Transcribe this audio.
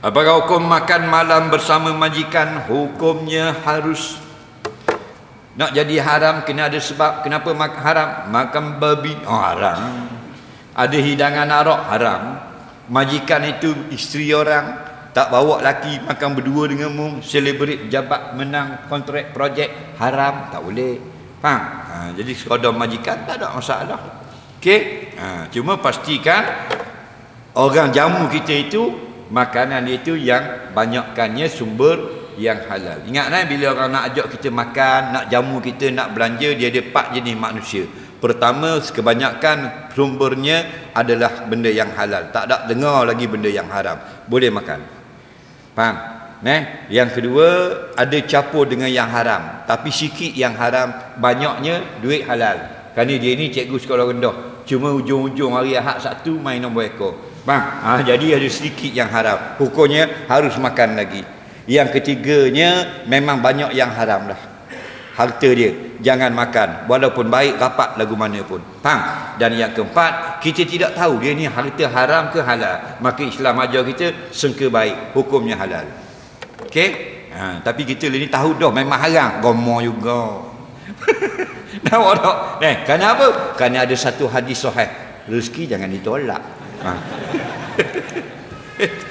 Apakah hukum makan malam bersama majikan? Hukumnya harus. Nak jadi haram kena ada sebab. Kenapa makan haram? Makan babi. Oh, haram. Ada hidangan arak haram. Majikan itu isteri orang. Tak bawa laki makan berdua dengan mu celebrate jabat menang kontrak projek. Haram tak boleh. Faham? Ha, jadi sekadar majikan tak ada masalah. Okey? Ha, cuma pastikan orang jamu kita itu makanan itu yang banyakkannya sumber yang halal. Ingat kan bila orang nak ajak kita makan nak jamu kita nak belanja dia ada empat jenis manusia. Pertama kebanyakan sumbernya adalah benda yang halal. Tak ada dengar lagi benda yang haram. Boleh makan. Faham? Nah, yang kedua ada campur dengan yang haram, tapi sikit yang haram, banyaknya duit halal. Kerana dia ni cikgu sekolah rendah. Cuma ujung-ujung hari Ahad satu main nombor ekor. Faham? Ha, jadi ada sedikit yang haram. Hukumnya harus makan lagi. Yang ketiganya memang banyak yang haram dah. Harta dia jangan makan walaupun baik rapat lagu mana pun. Faham? Dan yang keempat, kita tidak tahu dia ni harta haram ke halal. Maka Islam ajar kita sengka baik, hukumnya halal. Okey? Ha, tapi kita ni tahu dah memang haram, gomo juga. Nampak tak? Eh, kenapa? Kerana ada satu hadis sahih. Rezeki jangan ditolak. Ha.